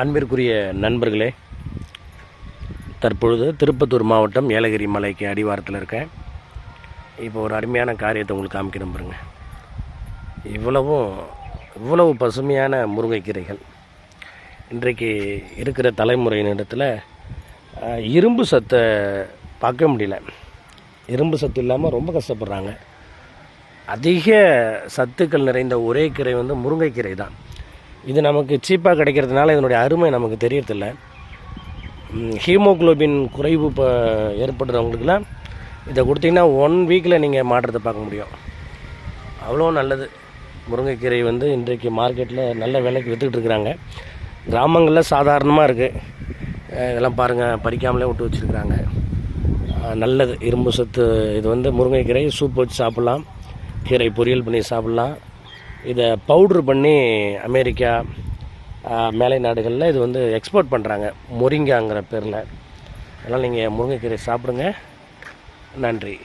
அன்பிற்குரிய நண்பர்களே தற்பொழுது திருப்பத்தூர் மாவட்டம் ஏலகிரி மலைக்கு அடிவாரத்தில் இருக்கேன். இப்போ ஒரு அருமையான காரியத்தை உங்களுக்கு காமிக்கிறேன் பாருங்க இவ்வளவும் இவ்வளவு பசுமையான முருங்கைக்கீரைகள் இன்றைக்கு இருக்கிற தலைமுறையினிடத்தில் இரும்பு சத்தை பார்க்க முடியல. இரும்பு சத்து இல்லாமல் ரொம்ப கஷ்டப்படுறாங்க. அதிக சத்துக்கள் நிறைந்த ஒரே கீரை வந்து முருங்கைக்கீரை தான் இது நமக்கு சீப்பாக கிடைக்கிறதுனால இதனுடைய அருமை நமக்கு தெரியறதில்ல. ஹீமோக்ளோபின் ஹீமோகுளோபின் குறைவு இப்போ ஏற்படுறவங்களுக்குலாம் இதை கொடுத்தீங்கன்னா ஒன் வீக்கில் நீங்கள் மாற்றத்தை பார்க்க முடியும். அவ்வளோ நல்லது. முருங்கைக்கீரை வந்து இன்றைக்கு மார்க்கெட்டில் நல்ல விலைக்கு விற்றுக்கிட்டு இருக்கிறாங்க. கிராமங்களில் சாதாரணமாக இருக்குது இதெல்லாம் பாருங்கள் பறிக்காமலே விட்டு வச்சுருக்குறாங்க. நல்லது. இரும்பு சத்து இது வந்து முருங்கைக்கீரை சூப் வச்சு சாப்பிட்லாம். கீரை பொரியல் பண்ணி சாப்பிட்லாம். இதை பவுட்ரு பண்ணி அமெரிக்கா மேலை நாடுகளில் இது வந்து எக்ஸ்போர்ட் பண்ணுறாங்க முருங்காங்கிற பேரில். அதனால் நீங்கள் முருங்கைக்கீரை சாப்பிடுங்க. நன்றி.